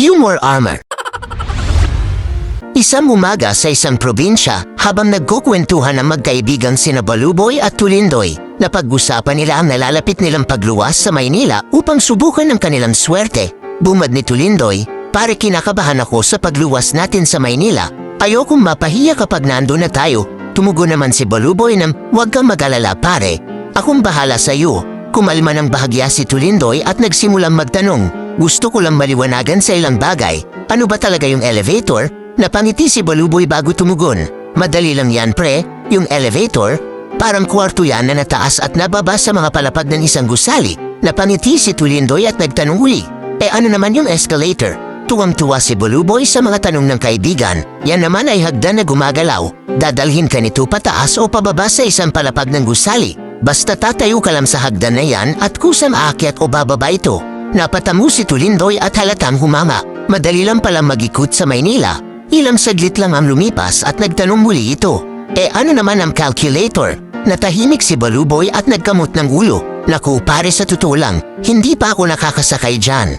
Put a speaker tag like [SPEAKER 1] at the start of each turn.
[SPEAKER 1] Humor Armor Isang umaga sa isang probinsya habang nagkukwentuhan ang magkaibigan sina Baluboy at Tulindoy. Napag-usapan nila ang nalalapit nilang pagluwas sa Maynila upang subukan ang kanilang swerte. Bumad ni Tulindoy, pare kinakabahan ako sa pagluwas natin sa Maynila. Ayokong mapahiya kapag nandun na tayo. Tumugon naman si Baluboy ng huwag kang mag-alala pare. Akong bahala sa iyo. Kumalma ng bahagya si Tulindoy at nagsimulang magtanong. Gusto ko lang maliwanagan sa ilang bagay. Ano ba talaga yung elevator? Napangiti si Baluboy bago tumugon. Madali lang yan pre, yung elevator. Parang kwarto yan na nataas at nababa sa mga palapag ng isang gusali. Napangiti si Tulindoy at nagtanong uli. Eh ano naman yung escalator? Tuwang-tuwa si Baluboy sa mga tanong ng kaibigan. Yan naman ay hagdan na gumagalaw. Dadalhin ka nito pataas o pababa sa isang palapag ng gusali. Basta tatayo ka lang sa hagdan na yan at kusang aakyat o bababa ito. Napatamu si Tulindoy at halatang humama. Madali lang palang magikot sa Maynila. Ilang saglit lang ang lumipas at nagtanong muli ito. Eh ano naman ang calculator? Natahimik si Baluboy at nagkamot ng ulo. Naku pare sa totoo lang, hindi pa ako nakakasakay dyan.